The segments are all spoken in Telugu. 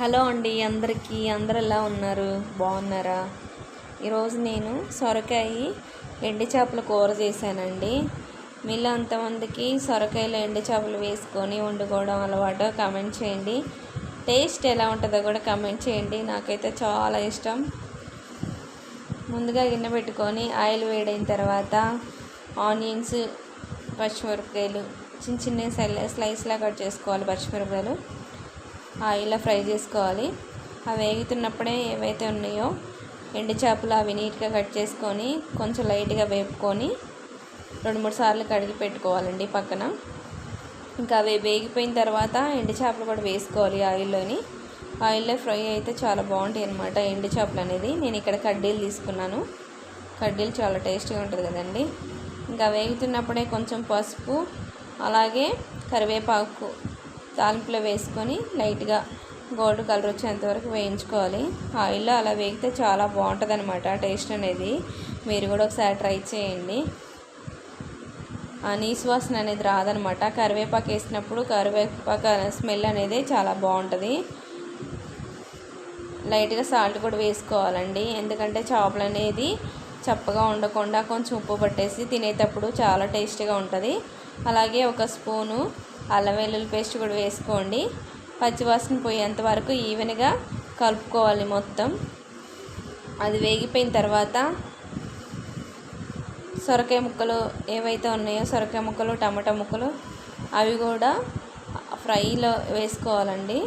హలో అండి అందరికీ అందరు ఎలా ఉన్నారు? బాగున్నారా? ఈరోజు నేను సొరకాయ ఎండి చేపల కూర చేశానండి. మీలో అంతమందికి సొరకాయలు ఎండి చేపలు వేసుకొని వండుకోవడం అలవాటు కమెంట్ చేయండి. టేస్ట్ ఎలా ఉంటుందో కూడా కమెంట్ చేయండి. నాకైతే చాలా ఇష్టం. ముందుగా గిన్నె పెట్టుకొని ఆయిల్ వేడైన తర్వాత ఆనియన్స్ పచ్చిమిరపకాయలు చిన్న చిన్న స్లైస్లా కట్ చేసుకోవాలి పచ్చిమిరపకాయలు. ఆయిల్లో ఫ్రై చేసుకోవాలి. అవి వేగుతున్నప్పుడే ఏవైతే ఉన్నాయో ఎండు చేపలు అవి నీట్గా కట్ చేసుకొని కొంచెం లైట్గా వేపుకొని రెండు మూడు సార్లు కడిగి పెట్టుకోవాలండి పక్కన. ఇంకా అవి వేగిపోయిన తర్వాత ఎండు చేపలు కూడా వేసుకోవాలి ఆయిల్లోని. ఆయిల్లో ఫ్రై అయితే చాలా బాగుంటాయి అనమాట ఎండు చేపలు అనేది. నేను ఇక్కడ కడ్డీలు తీసుకున్నాను. కడ్డీలు చాలా టేస్టీగా ఉంటుంది కదండి. ఇంకా వేగుతున్నప్పుడే కొంచెం పసుపు అలాగే కరివేపాకు తాలింపులో వేసుకొని లైట్గా గోల్డ్ కలర్ వచ్చేంత వరకు వేయించుకోవాలి. ఆయిల్లో అలా వేగితే చాలా బాగుంటుంది అనమాట టేస్ట్ అనేది. మీరు కూడా ఒకసారి ట్రై చేయండి. ఆ నీసు వాసన అనేది రాదనమాట కరివేపాకు వేసినప్పుడు కరివేపాకు స్మెల్ అనేది చాలా బాగుంటుంది. లైట్గా సాల్ట్ కూడా వేసుకోవాలండి. ఎందుకంటే చేపలు అనేది చప్పగా ఉండకుండా కొంచెం ఉప్పు పట్టేసి తినేటప్పుడు చాలా టేస్టీగా ఉంటుంది. అలాగే ఒక స్పూను అల్లం వెల్లుల్లి పేస్ట్ కూడా వేసుకోండి. పచ్చివాసన పోయేంత వరకు ఈవెన్గా కలుపుకోవాలి మొత్తం. అది వేగిపోయిన తర్వాత సొరకాయ ముక్కలు ఏవైతే ఉన్నాయో సొరకాయ ముక్కలు టమాటా ముక్కలు అవి కూడా ఫ్రైలో వేసుకోవాలండి.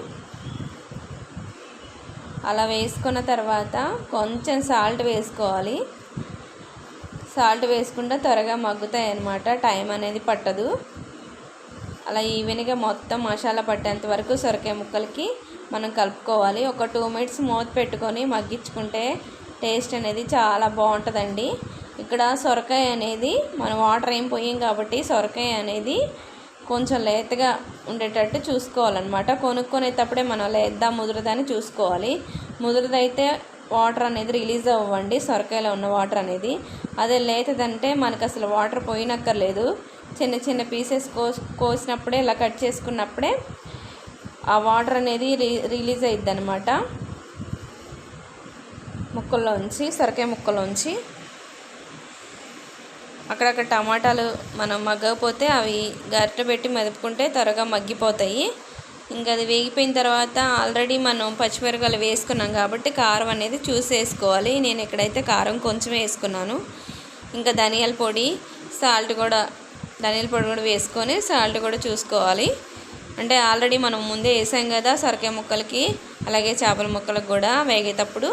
అలా వేసుకున్న తర్వాత కొంచెం సాల్ట్ వేసుకోవాలి. సాల్ట్ వేసుకుంటే త్వరగా మగ్గుతాయి అన్నమాట టైం అనేది పట్టదు. అలా ఈవెన్గా మొత్తం మసాలా పట్టేంత వరకు సొరకాయ ముక్కలకి మనం కలుపుకోవాలి. ఒక టూ మినిట్స్ మూత పెట్టుకొని మగ్గించుకుంటే టేస్ట్ అనేది చాలా బాగుంటుందండి. ఇక్కడ సొరకాయ అనేది మనం వాటర్ ఏం పోయాం కాబట్టి సొరకాయ అనేది కొంచెం లేతగా ఉండేటట్టు చూసుకోవాలన్నమాట. కొనుక్కునేటప్పుడే మనం లేద్దా ముదురుదని చూసుకోవాలి. ముదురుదైతే వాటర్ అనేది రిలీజ్ అవ్వండి సొరకాయలో ఉన్న వాటర్ అనేది. అదే లేతదంటే మనకు అసలు వాటర్ పోయినక్కర్లేదు. చిన్న చిన్న పీసెస్ కోసి కోసినప్పుడే ఇలా కట్ చేసుకున్నప్పుడే ఆ వాటర్ అనేది రి రిలీజ్ అయ్యిద్ది అనమాట ముక్కల్లోంచి సొరకాయ ముక్కల్లోంచి. అక్కడక్కడ టమాటాలు మనం మగ్గకపోతే అవి గరిట పెట్టి మెదుపుకుంటే త్వరగా మగ్గిపోతాయి. ఇంకా అది వేగిపోయిన తర్వాత ఆల్రెడీ మనం పచ్చిమిరకాయలు వేసుకున్నాం కాబట్టి కారం అనేది చూసి వేసుకోవాలి నేను ఇక్కడైతే కారం కొంచెం వేసుకున్నాను. ఇంకా ధనియాల పొడి సాల్ట్ కూడా ధనియాల పొడి కూడా వేసుకొని సాల్ట్ కూడా చూసుకోవాలి. అంటే ఆల్రెడీ మనం ముందే వేసాం కదా సొరకాయ ముక్కలకి అలాగే చేపల ముక్కలకు కూడా వేగేటప్పుడు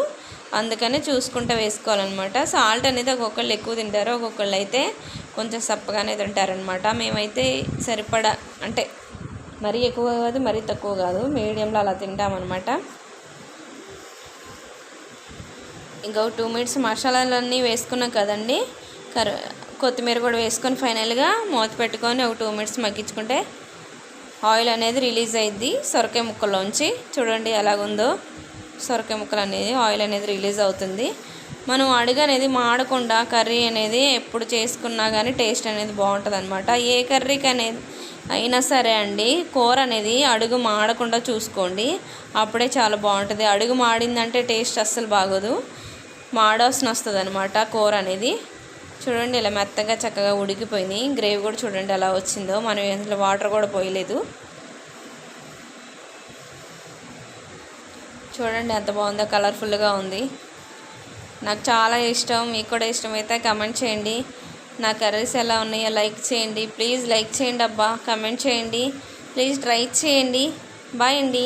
అందుకని చూసుకుంటూ వేసుకోవాలన్నమాట. సాల్ట్ అనేది ఒక్కొక్కళ్ళు ఎక్కువ తింటారు ఒక్కొక్కళ్ళు అయితే కొంచెం సప్పగానే తింటారనమాట మేమైతే సరిపడా అంటే మరీ ఎక్కువ కాదు మరీ తక్కువ కాదు. మీడియంలో అలా తింటామన్నమాట. ఇంకా టూ మినిట్స్ మసాలాలన్నీ వేసుకున్నాం కదండి. కరు కొత్తిమీర కూడా వేసుకొని ఫైనల్గా మూత పెట్టుకొని ఒక టూ మినిట్స్ మగ్గించుకుంటే ఆయిల్ అనేది రిలీజ్ అయ్యిద్ది సొరకాయ ముక్కలోంచి చూడండి ఎలాగుందో సొరకాయ ముక్కలు అనేది ఆయిల్ అనేది రిలీజ్ అవుతుంది. మనం అడుగు అనేది మాడకుండా కర్రీ అనేది ఎప్పుడు చేసుకున్నా కానీ టేస్ట్ అనేది బాగుంటుంది అనమాట ఏ కర్రీకి అనేది అయినా సరే అండి కూర అనేది అడుగు మాడకుండా చూసుకోండి. అప్పుడే చాలా బాగుంటుంది. అడుగు మాడిందంటే టేస్ట్ అస్సలు బాగోదు. మాడవలసిన వస్తుంది అనమాట కూర అనేది. చూడండి ఇలా మెత్తగా చక్కగా ఉడికిపోయింది. గ్రేవీ కూడా చూడండి ఎలా వచ్చిందో. మనం ఇందులో వాటర్ కూడా పోయలేదు. చూడండి ఎంత బాగుందో కలర్ఫుల్గా ఉంది. నాకు చాలా ఇష్టం మీకు కూడా ఇష్టమైతే కమెంట్ చేయండి. నా కర్రీస్ ఎలా ఉన్నాయో లైక్ చేయండి. ప్లీజ్ లైక్ చేయండి అబ్బా కమెంట్ చేయండి. ప్లీజ్ ట్రై చేయండి. బాయ్ అండి.